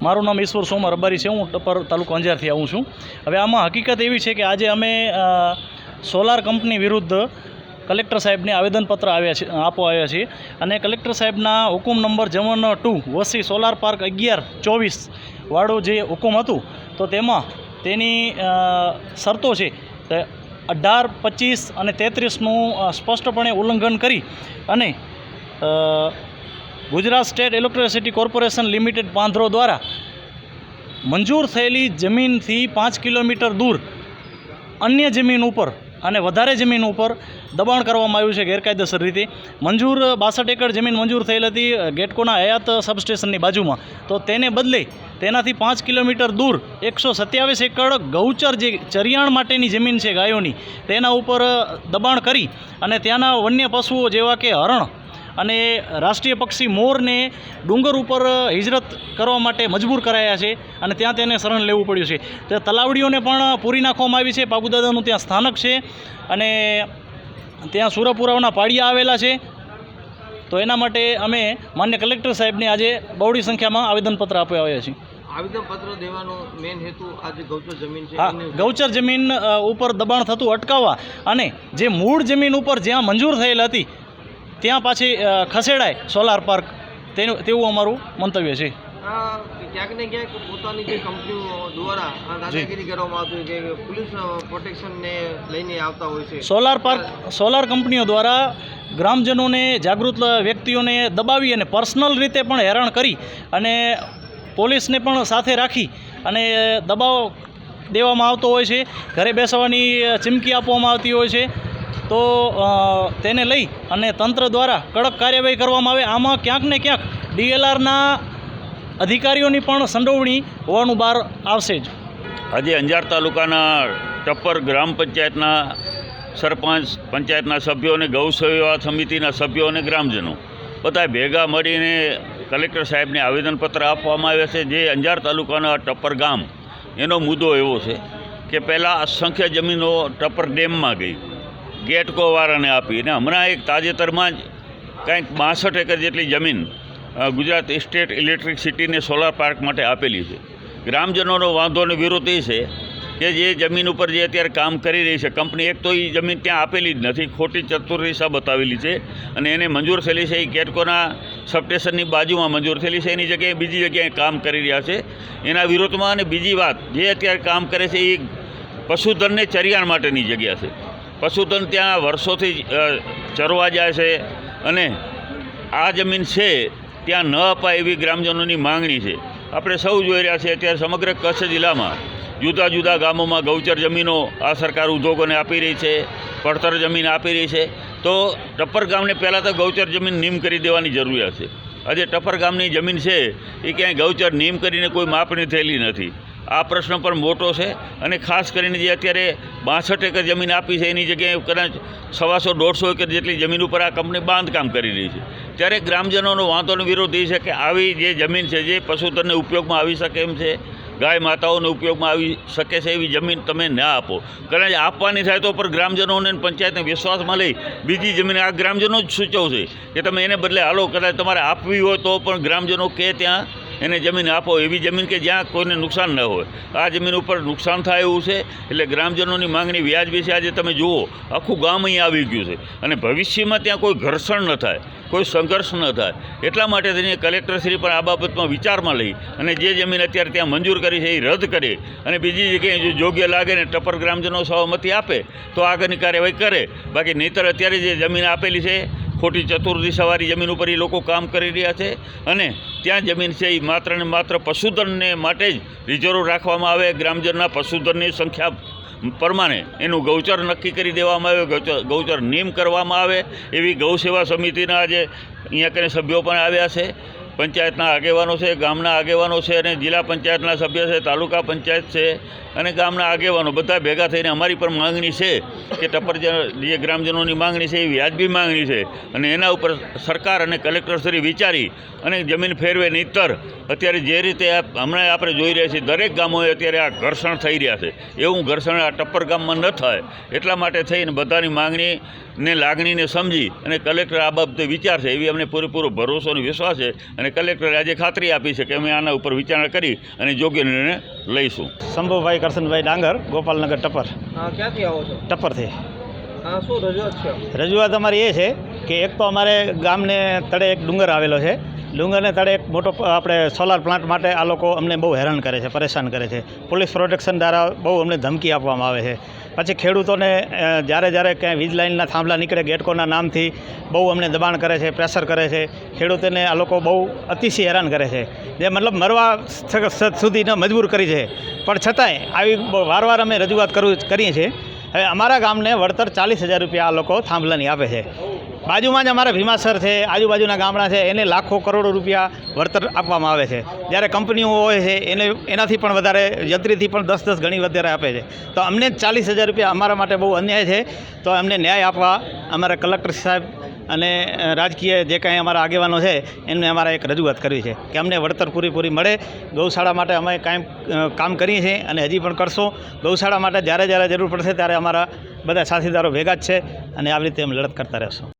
મારું નામ ઈશ્વર સોમા રબારી છે, હું ટપર તાલુકો અંજારથી આવું છું. હવે આમાં હકીકત એવી છે કે આજે અમે સોલાર કંપની વિરુદ્ધ કલેક્ટર સાહેબને આવેદનપત્ર આવ્યા છે, આપવા આવ્યા છીએ. અને કલેક્ટર સાહેબના હુકુમ નંબર જવન ટુ વસી સોલાર પાર્ક અગિયાર ચોવીસ વાળું જે હુકુમ હતું, તો તેમાં તેની શરતો છે. અઢાર, પચીસ અને તેત્રીસનું સ્પષ્ટપણે ઉલ્લંઘન કરી અને Gujarat state electricity corporation limited પાંધરો દ્વારા મંજૂર થયેલી જમીનથી પાંચ કિલોમીટર દૂર અન્ય જમીન ઉપર અને વધારે જમીન ઉપર દબાણ કરવામાં આવ્યું છે ગેરકાયદેસર રીતે. મંજૂર બાસઠ એકર જમીન મંજૂર થયેલ હતી ગેટકોના હયાત સબસ્ટેશનની બાજુમાં. તો તેને બદલે તેનાથી પાંચ કિલોમીટર દૂર એકસો સત્યાવીસ એકર ગૌચર જે ચરિયાણ માટેની જમીન છે ગાયોની, તેના ઉપર દબાણ કરી અને ત્યાંના વન્ય પશુઓ જેવા કે હરણ અને રાષ્ટ્રીય પક્ષી મોરને ડુંગર ઉપર હિજરત કરવા માટે મજબૂર કરાયા છે અને ત્યાં તેને શરણ લેવું પડ્યું છે. તે તલાવડીઓને પણ પૂરી નાખવામાં આવી છે. બાબુદાદાનું ત્યાં સ્થાનક છે અને ત્યાં સુરપુરાઓના પાડિયા આવેલા છે. તો એના માટે અમે માન્ય કલેક્ટર સાહેબને આજે બહોળી સંખ્યામાં આવેદનપત્ર આપવા આવ્યા છીએ. આવેદનપત્ર દેવાનો મેન હેતુ આજે ગૌચર જમીન છે ગૌચર જમીન ઉપર દબાણ થતું અટકાવવા અને જે મૂળ જમીન ઉપર જ્યાં મંજૂર થયેલ હતી ત્યાં પાછી ખસેડાય સોલાર પાર્ક. તેનું તેવું અમારું મંતવ્ય છે. ક્યાંક ને ક્યાંક પોતાની જે કંપનીઓ દ્વારા દાદાગીરી કરવામાં આવતી હોય કે પોલીસ પ્રોટેક્શનને લઈને આવતા હોય છે. સોલાર પાર્ક સોલાર કંપનીઓ દ્વારા ગ્રામજનોને જાગૃત વ્યક્તિઓને દબાવી અને પર્સનલ રીતે પણ હેરાન કરી અને પોલીસને પણ સાથે રાખી અને દબાવ દેવામાં આવતો હોય છે. ઘરે બેસવાની ચીમકી આપવામાં આવતી હોય છે. તો તેને લઈ અને તંત્ર દ્વારા કડક કાર્યવાહી કરવામાં આવે. આમાં ક્યાંક ને ક્યાંક ડીએલઆરના અધિકારીઓની પણ સંડોવણી હોવાનું બહાર આવશે જ. આજે અંજાર તાલુકાના ટપ્પર ગ્રામ પંચાયતના સરપંચ, પંચાયતના સભ્યો અને ગૌ સેવા સમિતિના સભ્યો અને ગ્રામજનો બધા ભેગા મળીને કલેક્ટર સાહેબને આવેદનપત્ર આપવામાં આવ્યા છે. જે અંજાર તાલુકાના ટપ્પર ગામ, એનો મુદ્દો એવો છે કે પહેલાં અસંખ્ય જમીનો ટપ્પર ડેમમાં ગઈ. ગેટકોવાળાને આપી અને હમણાં એક તાજેતરમાં જ કંઈક બાસઠ એકર જેટલી જમીન ગુજરાત સ્ટેટ ઇલેક્ટ્રિકસિટીને સોલાર પાર્ક માટે આપેલી છે. ગ્રામજનોનો વાંધો અને વિરોધ એ છે કે જે જમીન ઉપર જે અત્યારે કામ કરી રહી છે, કંપની એક તો એ જમીન ત્યાં આપેલી જ નથી, ખોટી ચતુર્દિશા બતાવેલી છે અને એને મંજૂર થયેલી છે, એ કેટકોના સબસ્ટેશનની બાજુમાં મંજૂર થયેલી છે, એની જગ્યાએ બીજી જગ્યાએ કામ કરી રહ્યા છે. એના વિરોધમાં અને બીજી વાત, જે અત્યારે કામ કરે છે એ પશુધનને ચરિયાણ માટેની જગ્યા છે. પશુધન ત્યાં વર્ષોથી ચરવા જાય છે અને આ જમીન છે, ત્યાં ન અપાય એવી ગ્રામજનોની માંગણી છે. આપણે સૌ જોઈ રહ્યા છીએ અત્યારે સમગ્ર કચ્છ જિલ્લામાં જુદા જુદા ગામોમાં ગૌચર જમીનો આ સરકાર ઉદ્યોગોને આપી રહી છે, પડતર જમીન આપી રહી છે. તો ટપ્પર ગામને પહેલાં તો ગૌચર જમીન નીમ કરી દેવાની જરૂરિયાત છે. આજે ટપ્પર ગામની જમીન છે, એ ક્યાંય ગૌચર નીમ કરીને કોઈ માપણી થયેલી નથી. આ પ્રશ્ન પણ મોટો છે અને ખાસ કરીને જે અત્યારે બાસઠ એકર જમીન આપી છે, એની જગ્યાએ કદાચ સવાસો દોઢસો એકર જેટલી જમીન ઉપર આ કંપની બાંધકામ કરી રહી છે. ત્યારે ગ્રામજનોનો વાંધોનો વિરોધ એ છે કે આવી જે જમીન છે, જે પશુધનને ઉપયોગમાં આવી શકે એમ છે, ગાય માતાઓને ઉપયોગમાં આવી શકે છે, એવી જમીન તમે ના આપો. કદાચ આપવાની થાય તો પણ ગ્રામજનોને પંચાયતને વિશ્વાસમાં લઈ બીજી જમીન આ ગ્રામજનો જ સૂચવશે કે તમે એને બદલે હાલો, કદાચ તમારે આપવી હોય તો પણ ગ્રામજનો કે ત્યાં એને જમીન આપો, એવી જમીન કે જ્યાં કોઈને નુકસાન ન હોય. આ જમીન ઉપર નુકસાન થાય એવું છે, એટલે ગ્રામજનોની માંગણી વ્યાજબી છે આજે તમે જુઓ, આખું ગામ અહીં આવી ગયું છે. અને ભવિષ્યમાં ત્યાં કોઈ ઘર્ષણ ન થાય, કોઈ સંઘર્ષ ન થાય. એટલા માટે થઈને કલેક્ટરશ્રી પણ આ બાબતમાં વિચારમાં લઈ અને જે જમીન અત્યારે ત્યાં મંજૂર કરી છે એ રદ કરે. અને બીજી જગ્યાએ જો યોગ્ય લાગે ને ટપર ગ્રામજનો સહમતિ આપે, તો આગળની કાર્યવાહી કરે. બાકી નહીંતર અત્યારે જે જમીન આપેલી છે ખોટી ચતુર્દિશાવાળી જમીન ઉપર એ લોકો કામ કરી રહ્યા છે અને ત્યાં જમીન છે એ માત્ર ને માત્ર પશુધનને માટે જ રિઝર્વ રાખવામાં આવે. ગ્રામજનના પશુધનની સંખ્યા પ્રમાણે એનું ગૌચર નક્કી કરી દેવામાં આવે, ગૌચર નિયમ કરવામાં આવે. એવી ગૌ સેવા સમિતિના આજે અહીંયા કરીને સભ્યો પણ આવ્યા છે. પંચાયતના આગેવાનો છે, ગામના આગેવાનો છે અને જિલ્લા પંચાયતના સભ્ય છે, તાલુકા પંચાયત છે. અને ગામના આગેવાનો બધા ભેગા થઈને અમારી પણ માંગણી છે કે ટપ્પરજન જ- ગ્રામજનોની માંગણી છે એ વ્યાજબી માંગણી છે. અને એના ઉપર સરકાર અને કલેક્ટરશ્રી વિચારી અને જમીન ફેરવે નહીતર અત્યારે જે રીતે હમણાં આપણે જોઈ રહ્યા છીએ, દરેક ગામોએ અત્યારે આ ઘર્ષણ થઈ રહ્યા છે. એવું ઘર્ષણ આ ટપ્પર ગામમાં ન થાય. એટલા માટે થઈને બધાની માંગણીને લાગણીને સમજી અને કલેક્ટર આ બાબતે વિચારશે એવી અમને પૂરેપૂરો ભરોસો અને વિશ્વાસ છે. અને કલેક્ટરે આજે ખાતરી આપી છે કે અમે આના ઉપર વિચારણા કરી અને યોગ્ય નિર્ણય લઈશું. શંભુભાઈ કરશનભાઈ ડાંગર ગોપાલનગર ટપર. ક્યાંથી આવો છો? ટપરથી. શું રજૂઆત છે? રજૂઆત અમારી એ છે કે એક તો અમારે ગામને તળે એક ડુંગર આવેલો છે. ડુંગરને તળે એક મોટો આપણે સોલાર પ્લાન્ટ માટે આ લોકો અમને બહુ હેરાન કરે છે, પરેશાન કરે છે. પોલીસ પ્રોટેક્શન દ્વારા બહુ અમને ધમકી આપવામાં આવે છે. પછી ખેડૂતોને જ્યારે જ્યારે ક્યાંય વીજ લાઇનના થાંભલા નીકળે, ગેટકોના નામથી બહુ અમને દબાણ કરે છે પ્રેશર કરે છે. ખેડૂતોને આ લોકો બહુ અતિશય હેરાન કરે છે. જે મતલબ મરવા સુધીને મજબૂર કરી છે. પણ છતાંય આવી વારવાર અમે રજૂઆત કરું, કરીએ છીએ. હવે અમારા ગામને વળતર ચાલીસ હજાર રૂપિયા આ લોકો થાંભલાની આપે છે. બાજુમાં જ અમારા ભીમાસર છે, આજુબાજુના ગામડા છે, એને લાખો કરોડો રૂપિયા વળતર આપવામાં આવે છે. જ્યારે કંપનીઓ હોય છે, એને, એનાથી પણ વધારે, યંત્રીથી પણ દસ દસ ગણી વધારે આપે છે. તો અમને ચાલીસ હજાર રૂપિયા અમારા માટે બહુ અન્યાય છે. તો અમને ન્યાય આપવા અમારા કલેક્ટર સાહેબ અને રાજકીય જે કાંઈ અમારા આગેવાનો છે, એમને અમારે એક રજૂઆત કરવી છે કે અમને વળતર પૂરીપૂરી મળે. ગૌશાળા માટે અમે કાંઈ કામ કરીએ છીએ અને હજી પણ કરશું. ગૌશાળા માટે જ્યારે જ્યારે જરૂર પડશે ત્યારે અમારા બધા સાથીદારો ભેગા જ છે અને આવી રીતે અમે લડત કરતા રહેશું.